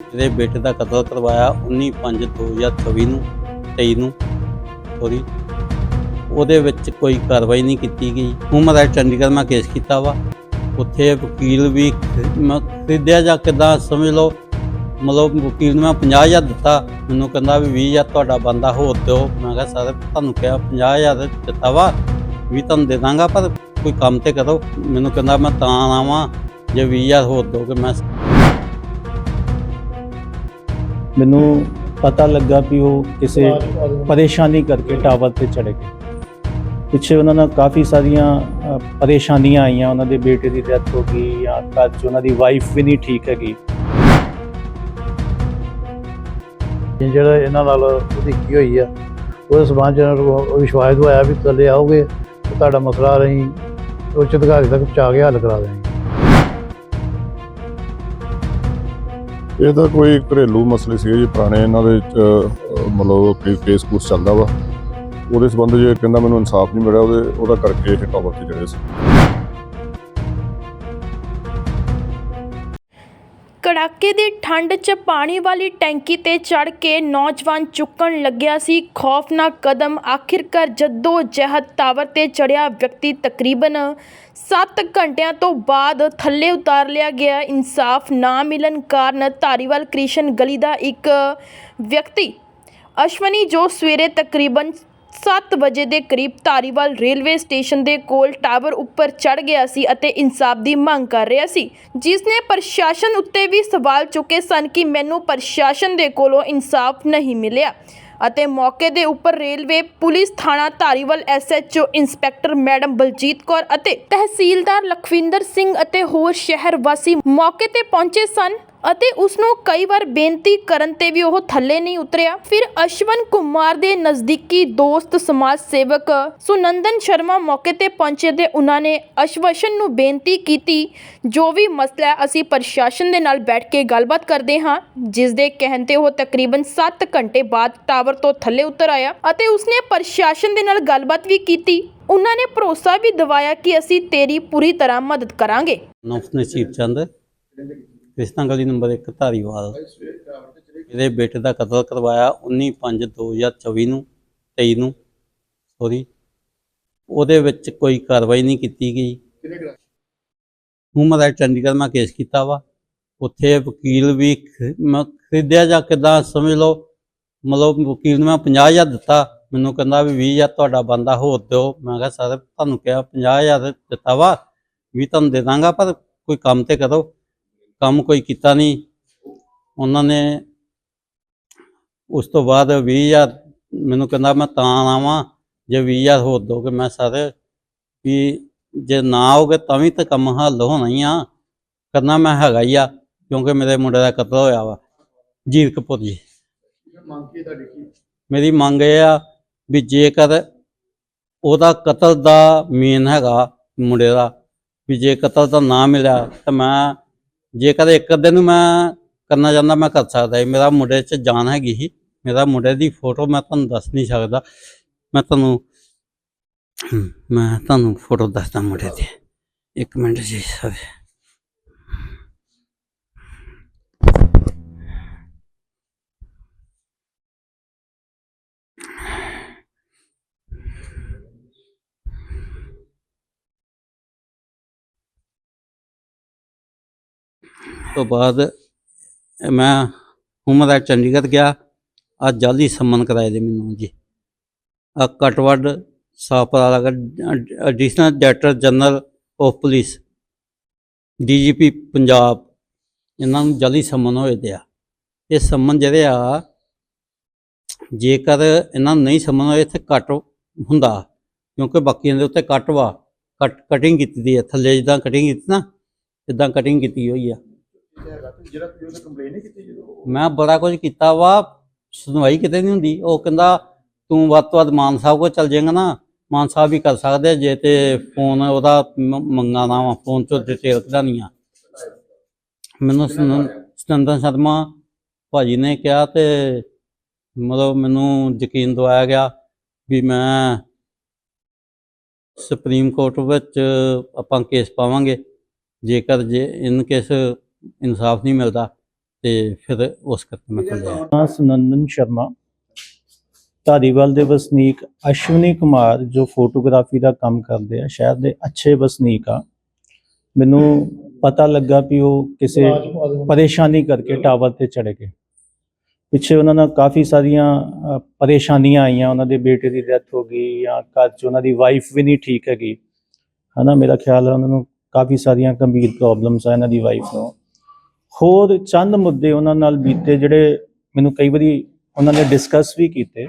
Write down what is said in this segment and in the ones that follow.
ਇਹਦੇ ਬੇਟੇ ਦਾ ਕਤਲ ਕਰਵਾਇਆ 19/5/2024 ਨੂੰ 23 ਨੂੰ ਸੋਰੀ ਉਹਦੇ ਵਿੱਚ ਕੋਈ ਕਾਰਵਾਈ ਨਹੀਂ ਕੀਤੀ ਗਈ। ਉਮਰ ਰਾਈਟ ਚੰਡੀਗੜ੍ਹ ਮੈਂ ਕੇਸ ਕੀਤਾ ਵਾ। ਉੱਥੇ ਵਕੀਲ ਵੀ ਮੈਂ ਖਰੀਦਿਆ ਜਾਂ ਕਿਦਾਂ ਸਮਝ ਲਓ, ਮਤਲਬ ਵਕੀਲ ਨੂੰ ਮੈਂ 50000 ਦਿੱਤਾ, ਮੈਨੂੰ ਕਹਿੰਦਾ ਵੀ 20000 ਤੁਹਾਡਾ ਬੰਦਾ ਹੋਰ ਦਿਓ। ਮੈਂ ਕਿਹਾ, ਸਰ, ਤੁਹਾਨੂੰ ਕਿਹਾ 50000 ਦਿੱਤਾ ਵਾ ਵੀ ਤੁਹਾਨੂੰ ਦੇ ਦਾਂਗਾ, ਪਰ ਕੋਈ ਕੰਮ ਤੇ ਕਰੋ। ਮੈਨੂੰ ਕਹਿੰਦਾ, ਮੈਂ ਤਾਂ ਆਵਾਂ ਜੇ 20000 ਹੋਰ ਦੋਗੇ ਮੈਂ ਮੈਨੂੰ ਪਤਾ ਲੱਗਾ ਵੀ ਉਹ ਕਿਸੇ ਪਰੇਸ਼ਾਨੀ ਕਰਕੇ ਟਾਵਰ ਤੇ ਚੜੇ ਗਏ। ਪਿੱਛੇ ਉਹਨਾਂ ਨਾਲ ਕਾਫੀ ਸਾਰੀਆਂ ਅ, ਪਰੇਸ਼ਾਨੀਆਂ ਆਈਆਂ। ਉਹਨਾਂ ਦੇ ਬੇਟੇ ਦੀ ਡੈਥ ਹੋ ਗਈ ਜਾਂ ਘਰ 'ਚ ਉਹਨਾਂ ਦੀ ਵਾਈਫ ਵੀ ਨਹੀਂ ਠੀਕ ਹੈਗੀ। ਜਿਹੜਾ ਇਹਨਾਂ ਨਾਲ ਉਹਦੀ ਕੀ ਹੋਈ ਆ ਉਹਦੇ ਸਬੰਧ ਚ ਇਹਨਾਂ ਨੂੰ ਵਿਸ਼ਵਾਸ ਦਵਾਇਆ ਵੀ ਥੱਲੇ ਆਓਗੇ ਤਾਂ ਤੁਹਾਡਾ ਮਸਲਾ ਰਹੀ ਉੱਚ ਅਧਿਕਾਰੀ ਤੱਕ ਪਹੁੰਚਾ ਕੇ ਹੱਲ ਕਰਾ ਦੇਣਗੇ ਇਹ ਤਾਂ ਕੋਈ ਘਰੇਲੂ ਮਸਲੇ ਸੀਗੇ ਜੀ, ਪੁਰਾਣੇ ਇਹਨਾਂ ਦੇ ਮਤਲਬ ਕੋਈ ਕੇਸ ਕੂਸ ਚੱਲਦਾ ਵਾ। ਉਹਦੇ ਸੰਬੰਧ 'ਚ ਕਹਿੰਦਾ ਮੈਨੂੰ ਇਨਸਾਫ ਨਹੀਂ ਮਿਲਿਆ, ਉਹਦੇ ਉਹਦਾ ਕਰਕੇ ਇਹ ਟਾਵਰ ਤੇ ਚੜੇ ਸੀ। ਕੜਾਕੇ ਦੀ ਠੰਡ 'ਚ ਪਾਣੀ ਵਾਲੀ ਟੈਂਕੀ ਤੇ ਚੜ੍ਹ ਕੇ ਨੌਜਵਾਨ ਚੁੱਕਣ ਲੱਗਿਆ ਸੀ। ਖੌਫਨਾਕ ਕਦਮ ਆਖਿਰਕਾਰ ਜੱਦੋ ਜਹਿਦ ਟਾਵਰ ਤੇ ਚੜ੍ਹਿਆ ਵਿਅਕਤੀ ਤਕਰੀਬਨ 7 ਘੰਟਿਆਂ ਤੋਂ ਬਾਅਦ ਥੱਲੇ ਉਤਾਰ ਲਿਆ ਗਿਆ। ਇਨਸਾਫ ਨਾ ਮਿਲਣ ਕਾਰਨ ਧਾਰੀਵਾਲ ਕ੍ਰਿਸ਼ਨ ਗਲੀ ਦਾ ਇੱਕ ਵਿਅਕਤੀ ਅਸ਼ਵਨੀ ਜੋ ਸਵੇਰੇ ਤਕਰੀਬਨ ਸੱਤ ਵਜੇ ਦੇ ਕਰੀਬ ਧਾਰੀਵਾਲ ਰੇਲਵੇ ਸਟੇਸ਼ਨ ਦੇ ਕੋਲ ਟਾਵਰ ਉੱਪਰ ਚੜ ਗਿਆ ਸੀ ਅਤੇ ਇਨਸਾਫ ਦੀ ਮੰਗ ਕਰ ਰਿਹਾ ਸੀ। ਜਿਸ ਨੇ ਪ੍ਰਸ਼ਾਸਨ ਉੱਤੇ ਵੀ ਸਵਾਲ ਚੁੱਕੇ ਸਨ ਕਿ ਮੈਨੂੰ ਪ੍ਰਸ਼ਾਸਨ ਦੇ ਕੋਲੋਂ ਇਨਸਾਫ ਨਹੀਂ ਮਿਲਿਆ ਅਤੇ ਮੌਕੇ ਦੇ ਉੱਪਰ ਰੇਲਵੇ, ਪੁਲਿਸ ਥਾਣਾ, Dhariwal, SHO, inspector madam Baljit Kaur ਅਤੇ ਤਹਿਸੀਲਦਾਰ ਲਖਵਿੰਦਰ ਸਿੰਘ ਅਤੇ ਹੋਰ ਸ਼ਹਿਰ ਵਾਸੀ ਮੌਕੇ ਤੇ ਪਹੁੰਚੇ ਸਨ। ਅਤੇ ਉਸ ਨੂੰ ਕਈ ਵਾਰ ਬੇਨਤੀ ਕਰਨ ਤੇ ਵੀ ਉਹ ਥੱਲੇ ਨਹੀਂ ਉਤਰਿਆ। ਫਿਰ ਅਸ਼ਵਨ ਕੁਮਾਰ ਦੇ ਨਜ਼ਦੀਕੀ ਦੋਸਤ, ਸਮਾਜ ਸੇਵਕ ਸੁਨੰਦਨ ਸ਼ਰਮਾ ਮੌਕੇ ਤੇ ਪਹੁੰਚੇ ਤੇ ਉਹਨਾਂ ਨੇ ਅਸ਼ਵਸ਼ਨ ਨੂੰ ਬੇਨਤੀ ਕੀਤੀ, ਜੋ ਵੀ ਮਸਲਾ ਹੈ, ਅਸੀਂ ਪ੍ਰਸ਼ਾਸਨ ਦੇ ਨਾਲ ਬੈਠ ਕੇ ਗੱਲਬਾਤ ਕਰਦੇ ਹਾਂ। ਜਿਸ ਦੇ ਕਹਿਣ ਤੇ ਉਹ ਤਕਰੀਬਨ 7 ਘੰਟੇ ਬਾਅਦ ਟਾਵਰ ਤੋਂ ਥੱਲੇ ਉਤਰ ਆਇਆ ਅਤੇ ਉਸਨੇ ਪ੍ਰਸ਼ਾਸਨ ਦੇ ਨਾਲ ਗੱਲਬਾਤ ਵੀ ਕੀਤੀ। ਉਹਨਾਂ ਨੇ ਭਰੋਸਾ ਵੀ ਦਿਵਾਇਆ ਕਿ ਅਸੀਂ ਤੇਰੀ ਪੂਰੀ ਤਰ੍ਹਾਂ ਮਦਦ ਕਰਾਂਗੇ। ਨੌਫ ਨਸੀਬ ਚੰਦ। ਕ੍ਰਿਸ਼ਨਾ ਗਲੀ ਨੰਬਰ 1 ਧਾਰੀਵਾਲ। ਇਹਦੇ ਬੇਟੇ ਦਾ ਕਤਲ ਕਰਵਾਇਆ 19/5/2024 ਨੂੰ 23 ਨੂੰ ਸੋਰੀ ਉਹਦੇ ਵਿੱਚ ਕੋਈ ਕਾਰਵਾਈ ਨਹੀਂ ਕੀਤੀ ਗਈ। ਹੁਮਰ ਰਾਈਟ ਚੰਡੀਗੜ੍ਹ ਮੈਂ ਕੇਸ ਕੀਤਾ ਵਾ। ਉੱਥੇ ਵਕੀਲ ਵੀ ਮੈਂ ਖਰੀਦਿਆ ਜਾਂ ਕਿਦਾਂ ਸਮਝ ਲਓ। ਮਤਲਬ ਵਕੀਲ ਨੂੰ ਮੈਂ 50000 ਦਿੱਤਾ। ਮੈਨੂੰ ਕਹਿੰਦਾ ਵੀ 20000 ਤੁਹਾਡਾ ਬੰਦਾ ਹੋਰ ਦਿਓ। ਮੈਂ ਕਿਹਾ, ਸਰ, ਤੁਹਾਨੂੰ ਕਿਹਾ 50000 ਦਿੱਤਾ ਵਾ। ਵੀ ਤੁਹਾਨੂੰ ਦੇ ਦਾਂਗਾ, ਪਰ ਕੋਈ ਕੰਮ ਤੇ ਕਰੋ। ਕੰਮ ਕੋਈ ਕੀਤਾ ਨਹੀਂ। ਉਹਨਾਂ ਨੇ ਉਸ ਤੋਂ ਬਾਅਦ 20000 ਮੈਨੂੰ ਕਹਿੰਦਾ, ਮੈਂ ਤਾਂ ਆਵਾਂ, ਜੇ 20000 ਹੋਰ ਦੋਗੇ। ਮੈਂ ਸਾਰੇ, ਵੀ ਜੇ ਨਾ ਆਓਗੇ ਤਾਂ ਵੀ ਤਾਂ ਕੰਮ ਹੱਲ ਹੋਣਾ ਹੀ ਆ। ਕਰਨਾ ਮੈਂ ਹੈਗਾ ਹੀ ਆ, ਕਿਉਂਕਿ ਮੇਰੇ ਮੁੰਡੇ ਦਾ ਕਤਲ ਹੋਇਆ ਵਾ। ਜੀਤ ਕਪੂਰ ਜੀ। ਮੇਰੀ ਮੰਗ ਇਹ ਆ ਵੀ ਜੇਕਰ ਉਹਦਾ ਕਤਲ ਦਾ ਮੇਨ ਹੈਗਾ ਮੁੰਡੇ ਦਾ, ਵੀ ਜੇ ਕਤਲ ਦਾ ਨਾ ਮਿਲਿਆ ਤਾਂ ਮੈਂ ਜੇਕਰ ਇੱਕ ਅੱਧੇ ਨੂੰ ਮੈਂ ਕਰਨਾ ਚਾਹੁੰਦਾ, ਮੈਂ ਕਰ ਸਕਦਾ ਮੇਰਾ ਮੁੰਡੇ 'ਚ ਜਾਨ ਹੈਗੀ ਸੀ। ਮੇਰਾ ਮੁੰਡੇ ਦੀ ਫੋਟੋ ਮੈਂ ਤੁਹਾਨੂੰ ਦੱਸ ਨਹੀਂ ਸਕਦਾ। ਮੈਂ ਤੁਹਾਨੂੰ ਮੈਂ ਤੁਹਾਨੂੰ ਫੋਟੋ ਦੱਸਦਾ ਮੁੰਡੇ ਦੀ। ਇੱਕ ਮਿੰਟ ਜੀ, ਸਰ। ਤੋਂ ਬਾਅਦ ਮੈਂ ਹੁਮਰ ਰਾਈਟ ਚੰਡੀਗੜ੍ਹ ਗਿਆ। ਆ ਜਲਦੀ ਸੰਮਨ ਕਰਾਏ ਦੇ ਮੈਨੂੰ ਜੀ। ਆ ਕਟਵੜ ਸਾਪਰਾ ਲਗਾ additional director general of police DGP Punjab. ਇਹਨਾਂ ਨੂੰ ਜਲਦੀ ਸੰਮਨ ਹੋਏ ਦੇ ਆ। ਇਹ ਸੰਮਨ ਜਿਹੜੇ ਆ, ਜੇਕਰ ਇਹਨਾਂ ਨੂੰ ਨਹੀਂ ਸੰਮਨ ਹੋਏ ਇੱਥੇ ਕੱਟ ਹੁੰਦਾ, ਕਿਉਂਕਿ ਬਾਕੀਆਂ ਦੇ ਉੱਤੇ ਕੱਟ ਵਾ। ਕਟ ਕਟਿੰਗ ਕੀਤੀ ਦੀ ਹੈ ਥੱਲੇ ਜਿੱਦਾਂ ਕਟਿੰਗ ਕੀਤੀ ਨਾ ਇਦਾਂ ਕਟਿੰਗ ਕੀਤੀ ਹੋਈ ਆ। ਮੈਂ ਬੜਾ ਕੁਝ ਕੀਤਾ ਵਾ ਸੁਣਵਾਈ ਕਿਤੇ ਨਹੀਂ ਹੁੰਦੀ। ਉਹ ਕਹਿੰਦਾ ਤੂੰ ਵੱਧ ਤੋਂ ਵੱਧ ਮਾਨ ਸਾਹਿਬ ਕੋਲ ਚੱਲ ਜਾਏਗਾ ਨਾ ਮਾਨ ਸਾਹਿਬ ਵੀ ਕਰ ਸਕਦੇ ਜੇ ਤੇ ਫੋਨ ਉਹਦਾ ਮੰਗਾਣਾ ਵਾ ਫੋਨ ਚੋਂ ਡਿਟੇਲ ਕਢਾਉਣੀ ਆ ਮੈਨੂੰ ਸੁਨੰਦਨ ਸ਼ਰਮਾ ਭਾਜੀ ਨੇ ਕਿਹਾ ਤੇ ਮਤਲਬ ਮੈਨੂੰ ਯਕੀਨ ਦਵਾਇਆ ਗਿਆ ਵੀ ਮੈਂ ਸੁਪਰੀਮ ਕੋਰਟ ਵਿੱਚ ਆਪਾਂ ਕੇਸ ਪਾਵਾਂਗੇ। ਜੇਕਰ ਜੇ ਇਨ ਕੇਸ ਇਨਸਾਫ ਨਹੀਂ ਮਿਲਦਾ ਤੇ ਫਿਰ ਉਸ ਕਰਕੇ ਮੈਂ ਥੱਲੇ ਆਇਆ ਸੁਨੰਦਨ ਸ਼ਰਮਾ। ਧਾਰੀਵਾਲ ਦੇ ਵਸਨੀਕ ਅਸ਼ਵਨੀ ਕੁਮਾਰ, ਜੋ ਫੋਟੋਗ੍ਰਾਫੀ ਦਾ ਕੰਮ ਕਰਦੇ ਆ, ਸ਼ਹਿਰ ਦੇ ਅੱਛੇ ਵਸਨੀਕ ਆ। ਮੈਨੂੰ ਪਤਾ ਲੱਗਾ ਵੀ ਉਹ ਕਿਸੇ ਪਰੇਸ਼ਾਨੀ ਕਰਕੇ ਟਾਵਰ ਤੇ ਚੜੇ ਗਏ। ਪਿੱਛੇ ਉਹਨਾਂ ਨਾਲ ਕਾਫੀ ਸਾਰੀਆਂ ਪਰੇਸ਼ਾਨੀਆਂ ਆਈਆਂ। ਉਹਨਾਂ ਦੇ ਬੇਟੇ ਦੀ ਡੈਥ ਹੋ ਗਈ ਜਾਂ ਘਰ 'ਚ ਉਹਨਾਂ ਦੀ ਵਾਈਫ ਵੀ ਨਹੀਂ ਠੀਕ ਹੈਗੀ। ਹਨਾ, ਮੇਰਾ ਖਿਆਲ ਹੈ ਉਹਨਾਂ ਨੂੰ ਕਾਫੀ ਸਾਰੀਆਂ ਗੰਭੀਰ ਪ੍ਰੋਬਲਮਸ ਆ ਇਹਨਾਂ ਦੀ ਵਾਈਫ ਨੂੰ। ਹੋਰ ਚੰਦ ਮੁੱਦੇ ਉਹਨਾਂ ਨਾਲ ਬੀਤੇ ਜਿਹੜੇ ਮੈਨੂੰ ਕਈ ਵਾਰੀ ਉਹਨਾਂ ਨੇ ਡਿਸਕਸ ਵੀ ਕੀਤੇ।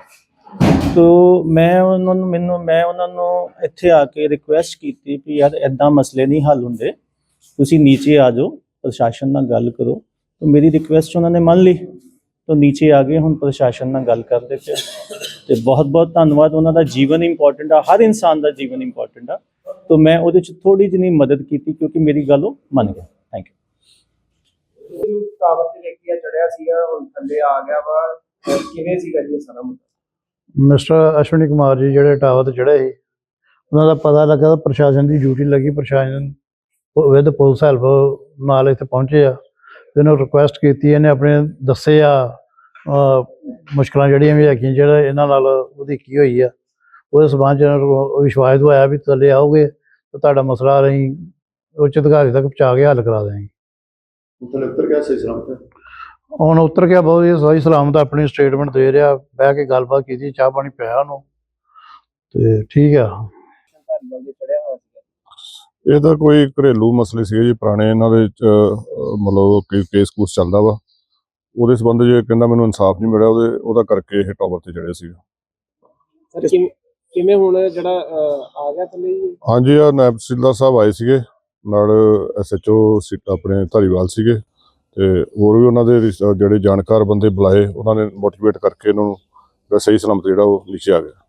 ਤੋ ਮੈਂ ਉਹਨਾਂ ਨੂੰ, ਮੈਨੂੰ, ਮੈਂ ਉਹਨਾਂ ਨੂੰ ਇੱਥੇ ਆ ਕੇ ਰਿਕੁਐਸਟ ਕੀਤੀ ਵੀ ਯਾਰ ਐਦਾਂ ਮਸਲੇ ਨਹੀਂ ਹੱਲ ਹੁੰਦੇ। ਤੁਸੀਂ ਨੀਚੇ ਆ ਜਾਓ, ਪ੍ਰਸ਼ਾਸਨ ਨਾਲ ਗੱਲ ਕਰੋ। ਤਾਂ ਮੇਰੀ ਰਿਕੁਐਸਟ ਉਹਨਾਂ ਨੇ ਮੰਨ ਲਈ। ਤਾਂ ਨੀਚੇ ਆ ਗਏ, ਹੁਣ ਪ੍ਰਸ਼ਾਸਨ ਨਾਲ ਗੱਲ ਕਰਦੇ ਪਏ। ਤੇ ਬਹੁਤ ਬਹੁਤ ਧੰਨਵਾਦ। ਉਹਨਾਂ ਦਾ ਜੀਵਨ ਇੰਪੋਰਟੈਂਟ ਆ, ਹਰ ਇਨਸਾਨ ਦਾ ਜੀਵਨ ਇੰਪੋਰਟੈਂਟ ਆ। ਤਾਂ ਮੈਂ ਉਹਦੇ ਚ ਥੋੜੀ ਜਿਹੀ ਮਦਦ ਕੀਤੀ ਕਿਉਂਕਿ ਮੇਰੀ ਗੱਲ ਉਹ ਮੰਨ ਗਿਆ ਥੈਂਕ ਯੂ ਟਾਵਰ ਤੇ ਦੇਖਿਆ ਚੜਿਆ ਸੀਗਾ ਹੁਣ ਥੱਲੇ ਆ ਗਿਆ ਵਾ ਕਿਵੇਂ ਸੀਗਾ ਜੀ ਸਾਰਾ ਮੁੱਦਾ? ਮਿਸਟਰ ਅਸ਼ਵਨੀ ਕੁਮਾਰ ਜੀ ਜਿਹੜੇ ਟਾਵਰ ਤੇ ਚੜੇ ਸੀ ਉਹਨਾਂ ਦਾ ਪਤਾ ਲੱਗਾ ਪ੍ਰਸ਼ਾਸਨ ਦੀ ਡਿਊਟੀ ਲੱਗੀ ਪ੍ਰਸ਼ਾਸਨ ਵਿਦ ਪੁਲਿਸ ਹੈਲਪ ਨਾਲ ਇੱਥੇ ਪਹੁੰਚੇ ਆ ਤੇ ਇਹਨੂੰ ਰਿਕੁਐਸਟ ਕੀਤੀ ਇਹਨੇ ਆਪਣੇ ਦੱਸੇ ਆ ਅਹ, ਮੁਸ਼ਕਲਾਂ ਜਿਹੜੀਆਂ ਵੀ ਹੈਗੀਆਂ ਜਿਹੜਾ ਇਹਨਾਂ ਨਾਲ ਉਹਦੀ ਕੀ ਹੋਈ ਆ ਉਹਦੇ ਸਬੰਧ ਚ ਇਹਨਾਂ ਨੂੰ ਵਿਸ਼ਵਾਸ ਦਵਾਇਆ ਵੀ ਥੱਲੇ ਆਓਗੇ ਤਾਂ ਤੁਹਾਡਾ ਮਸਲਾ ਅਸੀਂ ਉੱਚ ਅਧਿਕਾਰੀ ਤੱਕ ਪਹੁੰਚਾ ਕੇ ਹੱਲ ਕਰਾ ਦੇਵਾਂਗੇ ਉੱਥੇ ਉੱਤਰ ਗਿਆ ਸਹੀ ਸਲਾਮਤ ਹੁਣ ਉਤਰ ਗਿਆ ਬਹੁਤ ਹੀ ਸਹੀ ਸਲਾਮਤ ਆਪਣੀ ਸਟੇਟਮੈਂਟ ਦੇ ਰਿਹਾ ਬਹਿ ਕੇ ਗੱਲਬਾਤ ਕੀਤੀ ਚਾਹ ਪਾਣੀ ਪਿਆ ਉਹਨੂੰ ਤੇ ਠੀਕ ਆ। ਚੜਿਆ ਇਹ ਤਾਂ ਕੋਈ ਘਰੇਲੂ ਮਸਲੇ ਸੀਗੇ ਜੀ ਪੁਰਾਣੇ ਇਹਨਾਂ ਦੇ ਮਤਲਬ ਕੋਈ ਕੇਸ ਕੂਸ ਚੱਲਦਾ ਵਾ। ਉਹਦੇ ਸੰਬੰਧ ਜੇ ਕਹਿੰਦਾ ਮੈਨੂੰ ਇਨਸਾਫ ਨਹੀਂ ਮਿਲਿਆ ਉਹਦੇ ਉਹਦਾ ਕਰਕੇ ਇਹ ਟਾਵਰ ਤੇ ਚੜੇ ਸੀ ਸਰ ਕਿਵੇਂ ਹੁਣ ਜਿਹੜਾ ਆ ਗਿਆ ਥੱਲੇ ਜੀ? ਹਾਂਜੀ ਆ ਨਾਇਬ ਤਹਿਸੀਲਦਾਰ ਸਾਹਿਬ ਆਏ ਸੀਗੇ। ਨਾਲ ਐਸਐਚਓ ਆਪਣੇ ਧਾਰੀਵਾਲ ਸੀਗੇ ਤੇ ਹੋਰ ਵੀ ਉਹਨਾਂ ਦੇ ਰਿਸ਼- ਜਿਹੜੇ ਜਾਣਕਾਰ ਬੰਦੇ ਬੁਲਾਏ, ਉਹਨਾਂ ਨੇ ਮੋਟੀਵੇਟ ਕਰਕੇ ਇਹਨਾਂ ਨੂੰ ਸਹੀ ਸਲਾਮਤ ਜਿਹੜਾ ਉਹ ਨੀਚੇ ਆ ਗਿਆ।